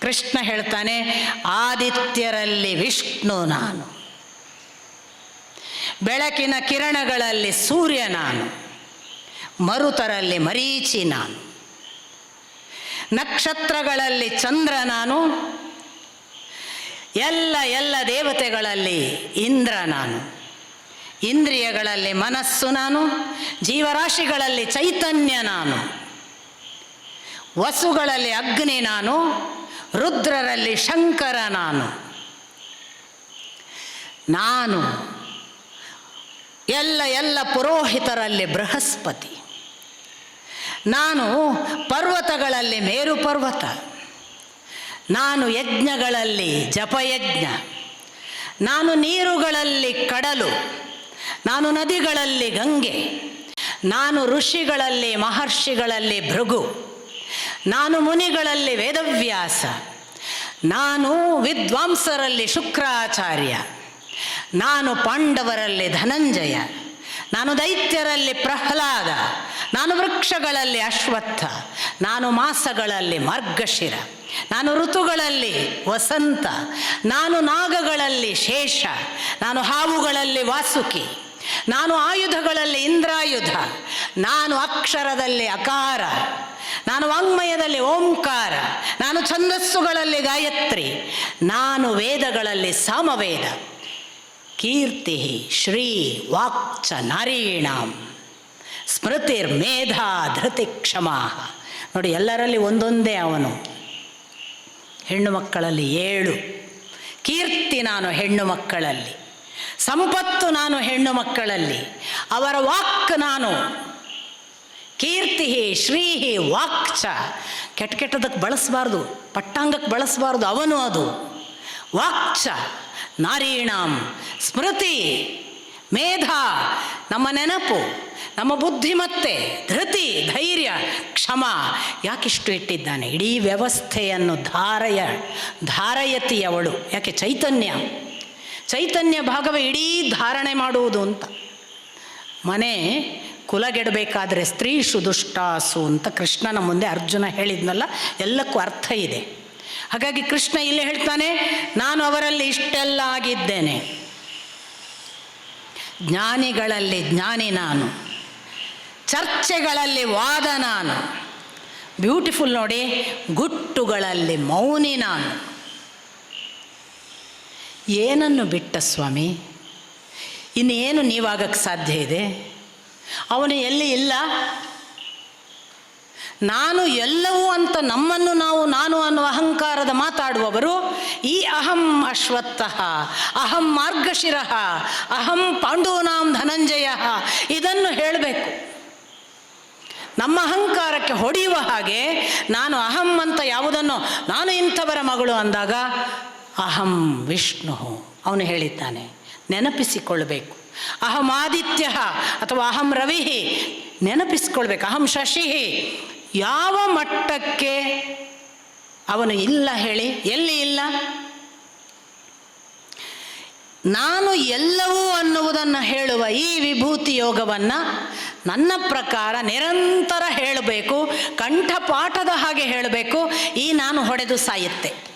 ಕೃಷ್ಣ ಹೇಳ್ತಾನೆ, ಆದಿತ್ಯರಲ್ಲಿ ವಿಷ್ಣು ನಾನು. ಬೆಳಕಿನ ಕಿರಣಗಳಲ್ಲಿ ಸೂರ್ಯ ನಾನು. ಮರುತರಲ್ಲಿ ಮರೀಚಿ ನಾನು. ನಕ್ಷತ್ರಗಳಲ್ಲಿ ಚಂದ್ರ ನಾನು. ಎಲ್ಲ ಎಲ್ಲ ದೇವತೆಗಳಲ್ಲಿ ಇಂದ್ರ ನಾನು. ಇಂದ್ರಿಯಗಳಲ್ಲಿ ಮನಸ್ಸು ನಾನು. ಜೀವರಾಶಿಗಳಲ್ಲಿ ಚೈತನ್ಯ ನಾನು. ವಸುಗಳಲ್ಲಿ ಅಗ್ನಿ ನಾನು. ರುದ್ರರಲ್ಲಿ ಶಂಕರ ನಾನು. ನಾನು ಎಲ್ಲ ಎಲ್ಲ ಪುರೋಹಿತರಲ್ಲಿ ಬೃಹಸ್ಪತಿ. ನಾನು ಪರ್ವತಗಳಲ್ಲಿ ಮೇರು ಪರ್ವತ ನಾನು ಯಜ್ಞಗಳಲ್ಲಿ ಜಪಯಜ್ಞ. ನಾನು ನೀರುಗಳಲ್ಲಿ ಕಡಲು. ನಾನು ನದಿಗಳಲ್ಲಿ ಗಂಗೆ. ನಾನು ಋಷಿಗಳಲ್ಲಿ ಮಹರ್ಷಿಗಳಲ್ಲಿ ಭೃಗು. ನಾನು ಮುನಿಗಳಲ್ಲಿ ವೇದವ್ಯಾಸ. ನಾನು ವಿದ್ವಾಂಸರಲ್ಲಿ ಶುಕ್ರಾಚಾರ್ಯ. ನಾನು ಪಾಂಡವರಲ್ಲಿ ಧನಂಜಯ. ನಾನು ದೈತ್ಯರಲ್ಲಿ ಪ್ರಹ್ಲಾದ. ನಾನು ವೃಕ್ಷಗಳಲ್ಲಿ ಅಶ್ವತ್ಥ. ನಾನು ಮಾಸಗಳಲ್ಲಿ ಮಾರ್ಗಶಿರ. ನಾನು ಋತುಗಳಲ್ಲಿ ವಸಂತ. ನಾನು ನಾಗಗಳಲ್ಲಿ ಶೇಷ. ನಾನು ಹಾವುಗಳಲ್ಲಿ ವಾಸುಕಿ. ನಾನು ಆಯುಧಗಳಲ್ಲಿ ಇಂದ್ರಾಯುಧ, ನಾನು ಅಕ್ಷರದಲ್ಲಿ ಅಕಾರ, ನಾನು ವಾಂಗ್ಮಯದಲ್ಲಿ ಓಂಕಾರ, ನಾನು ಛಂದಸ್ಸುಗಳಲ್ಲಿ ಗಾಯತ್ರಿ, ನಾನು ವೇದಗಳಲ್ಲಿ ಸಾಮವೇದ. ಕೀರ್ತಿ ಶ್ರೀ ವಾಕ್ಚ ನಾರೀಣಾಂ. ಸ್ಮೃತಿರ್ ಮೇಧಾ ಧೃತಿ ಕ್ಷಮಾ. ನೋಡಿ, ಎಲ್ಲರಲ್ಲಿ ಒಂದೊಂದೇ ಅವನು. ಹೆಣ್ಣು ಮಕ್ಕಳಲ್ಲಿ ಏಳು. ಕೀರ್ತಿ ನಾನು ಹೆಣ್ಣು ಮಕ್ಕಳಲ್ಲಿ. ಸಂಪತ್ತು ನಾನು ಹೆಣ್ಣು ಮಕ್ಕಳಲ್ಲಿ, ಅವರ ವಾಕ್ ನಾನು. ಕೀರ್ತಿ ಶ್ರೀ ವಾಕ್ಚ ಕೆಟ್ಟ ಕೆಟ್ಟದಕ್ಕೆ ಬಳಸಬಾರ್ದು ಪಟ್ಟಾಂಗಕ್ಕೆ ಬಳಸಬಾರ್ದು ಅವನು ಅದು. ವಾಕ್ಚ ನಾರೀಣಾಂ, ಸ್ಮೃತಿ. ಮೇಧ, ನಮ್ಮ ನೆನಪು, ನಮ್ಮ ಬುದ್ಧಿಮತ್ತೆ, ಧೃತಿ, ಧೈರ್ಯ, ಕ್ಷಮ. ಯಾಕಿಷ್ಟು ಇಟ್ಟಿದ್ದಾನೆ? ಇಡೀ ವ್ಯವಸ್ಥೆಯನ್ನು ಧಾರಯ ಧಾರಯತಿ ಅವಳು ಯಾಕೆ? ಚೈತನ್ಯ. ಚೈತನ್ಯ ಭಾಗವೇ ಇಡೀ ಧಾರಣೆ ಮಾಡುವುದು ಅಂತ. ಮನೆ ಕುಲಗೆಡಬೇಕಾದ್ರೆ ಸ್ತ್ರೀ ಸುದುಷ್ಟಾಸು ಅಂತ ಕೃಷ್ಣನ ಮುಂದೆ ಅರ್ಜುನ ಹೇಳಿದ್ನಲ್ಲ, ಎಲ್ಲಕ್ಕೂ ಅರ್ಥ ಇದೆ. ಹಾಗಾಗಿ ಕೃಷ್ಣ ಇಲ್ಲಿ ಹೇಳ್ತಾನೆ, ನಾನು ಅವರಲ್ಲಿ ಇಷ್ಟೆಲ್ಲ ಆಗಿದ್ದೇನೆ. ಜ್ಞಾನಿಗಳಲ್ಲಿ ಜ್ಞಾನಿ ನಾನು. ಚರ್ಚೆಗಳಲ್ಲಿ ವಾದ ನಾನು. ಬ್ಯೂಟಿಫುಲ್ ನೋಡಿ, ಗುಟ್ಟುಗಳಲ್ಲಿ ಮೌನಿ ನಾನು. ಏನನ್ನು ಬಿಟ್ಟ ಸ್ವಾಮಿ? ಇನ್ನೇನು ನೀವಾಗಕ್ಕೆ ಸಾಧ್ಯ ಇದೆ? ಅವನು ಎಲ್ಲಿ ಇಲ್ಲ? ನಾನು ಎಲ್ಲವೂ ಅಂತ ನಮ್ಮನ್ನು ನಾವು ನಾನು ಅನ್ನುವ ಅಹಂಕಾರದ ಮಾತಾಡುವವರು ಈ ಅಹಂ ಅಶ್ವತ್ಥಃ, ಅಹಂ ಮಾರ್ಗಶಿರ, ಅಹಂ ಪಾಂಡೂನಾಂ ಧನಂಜಯ ಇದನ್ನು ಹೇಳಬೇಕು. ನಮ್ಮ ಅಹಂಕಾರಕ್ಕೆ ಹೊಡೆಯುವ ಹಾಗೆ ನಾನು ಅಹಂ ಅಂತ ಯಾವುದನ್ನು, ನಾನು ಇಂಥವರ ಮಗಳು ಅಂದಾಗ ಅಹಂ ವಿಷ್ಣು ಅವನು ಹೇಳಿದ್ದಾನೆ ನೆನಪಿಸಿಕೊಳ್ಬೇಕು ಆದಿತ್ಯ ಅಥವಾ ಅಹಂ ರವಿ, ನೆನಪಿಸ್ಕೊಳ್ಬೇಕು. ಅಹಂ ಶಶಿ, ಯಾವ ಮಟ್ಟಕ್ಕೆ ಅವನು ಇಲ್ಲ ಹೇಳಿ, ಎಲ್ಲಿ ಇಲ್ಲ? ನಾನು ಎಲ್ಲವೂ ಅನ್ನುವುದನ್ನು ಹೇಳುವ ಈ ವಿಭೂತಿ ಯೋಗವನ್ನು ನನ್ನ ಪ್ರಕಾರ ನಿರಂತರ ಹೇಳಬೇಕು, ಕಂಠಪಾಠದ ಹಾಗೆ ಹೇಳಬೇಕು, ಈ ನಾನು ಹೊಡೆದು ಸಾಯುತ್ತೆ.